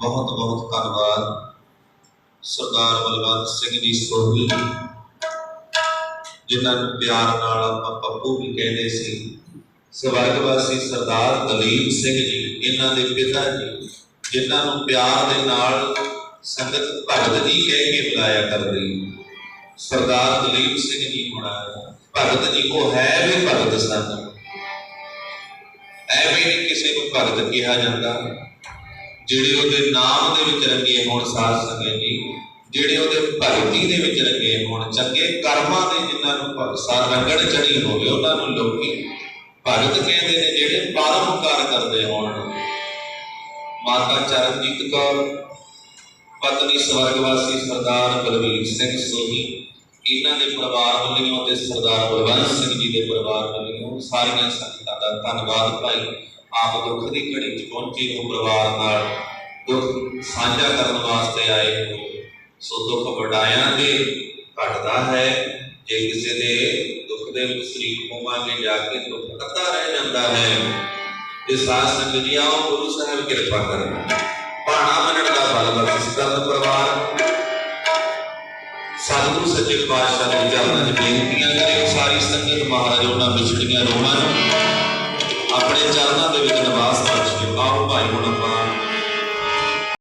ਬਹੁਤ ਬਹੁਤ ਧੰਨਵਾਦ। ਸਰਦਾਰ ਬਲਵੰਤ ਸਿੰਘ ਜੀ ਸੋਹੀ ਜਿਨ੍ਹਾਂ ਨੂੰ ਪਿਆਰ ਨਾਲ ਆਪਾਂ ਪੱਪੂ ਵੀ ਕਹਿੰਦੇ ਸੀ। ਸਵਰਗਵਾਸੀ ਸਰਦਾਰ ਦਲੀਪ ਸਿੰਘ ਜੀ ਇਹਨਾਂ ਦੇ ਪਿਤਾ ਜੀ, ਜਿਨ੍ਹਾਂ ਨੂੰ ਪਿਆਰ ਦੇ ਨਾਲ ਸੰਗਤ ਭਗਤ ਜੀ ਕਹਿ ਕੇ ਬੁਲਾਇਆ ਕਰਦੀ ਸਰਦਾਰ ਦਲੀਪ ਸਿੰਘ ਜੀ ਹੋਣਾ ਭਗਤ ਜੀ ਉਹ ਹੈ ਵੀ ਭਗਤ ਸਨ ਐਵੇਂ ਨਹੀਂ ਕਿਸੇ ਨੂੰ ਭਗਤ ਕਿਹਾ ਜਾਂਦਾ। ਜਿਹੜੇ ਉਹਦੇ ਨਾਮ ਦੇ ਵਿੱਚ ਰੰਗੇ ਹੋਣ ਸਾਧ ਸੰਗਤ ਜੀ, ਜਿਹੜੇ ਉਹਦੇ ਭਗਤੀ ਦੇ ਵਿੱਚ ਰੰਗੇ ਹੋਣ, ਚੰਗੇ ਕਰਮਾਂ ਦੇ ਜਿਨ੍ਹਾਂ ਨੂੰ ਭਗਤ ਸਾਧ ਰੰਗੜ ਚੜੀ ਹੋਵੇ, ਉਹਨਾਂ ਨੂੰ ਲੋਕੀ ਭਗਤ ਕਹਿੰਦੇ ਨੇ, ਜਿਹੜੇ ਪਰਮਕਾਰ ਕਰਦੇ ਹੋਣ। ਮਾਤਾ ਚਰਨਜੀਤ ਕੌਰ, ਪਤਨੀ ਸਵਰਗਵਾਸੀ ਸਰਦਾਰ ਬਲਵੀਰ ਸਿੰਘ ਸੋਹੀ, ਇਹਨਾਂ ਦੇ ਪਰਿਵਾਰ ਵੱਲੋਂ ਤੇ ਸਰਦਾਰ ਬਲਵੰਤ ਸਿੰਘ ਜੀ ਦੇ ਪਰਿਵਾਰ ਵੱਲੋਂ ਸਾਰੀਆਂ ਸੰਗਤਾਂ ਦਾ ਧੰਨਵਾਦ ਭਾਈ, ਆਪ ਦੁੱਖ ਦੀ ਘੜੀ ਚ ਪਹੁੰਚੇ ਹੋ ਪਰਿਵਾਰ ਨਾਲ ਦੁੱਖ ਸਾਂਝਾ ਕਰਨ ਵਾਸਤੇ ਆਏ ਹੋ। ਸੋ ਦੁੱਖ ਵਡਾਇਆਂ ਦੇ ਘਟਦਾ ਹੈ, ਜੇ ਕਿਸੇ ਦੇ ਦੁੱਖ ਦੇ ਵਿੱਚ ਸ਼ਰੀਕ ਹੋਵਾਂਗੇ ਜਾ ਕੇ ਦੁੱਖ ਅੱਧਾ ਰਹਿ ਜਾਂਦਾ ਹੈ ਤੇ ਸਾਧ ਸੰਗਤ ਜੀ ਆਓ ਗੁਰੂ ਸਾਹਿਬ ਕਿਰਪਾ ਕਰੋ ਭਾਣਾ ਮੰਨਣ ਦਾ ਬਲ ਬਖਸ਼ ਕਰਤ ਪਰਿਵਾਰ। ਸਤਿਗੁਰੂ ਸੱਚੇ ਪਾਤਸ਼ਾਹ ਦੇ ਚਰਨਾਂ 'ਚ ਬੇਨਤੀਆਂ ਕਰਿਓ, ਸਾਰੀ ਸੰਗਤ ਮਹਾਰਾਜ ਉਹਨਾਂ ਵਿਛੜੀਆਂ ਰੋਹਾਂ ਨੂੰ ਆਪਣੇ ਚਰਨਾਂ ਦੇ ਵਿੱਚ ਨਿਵਾਸ ਬਖਸ਼ਿਓ ਆਓ, ਭਾਈ ਹੁਣ ਆਪਾਂ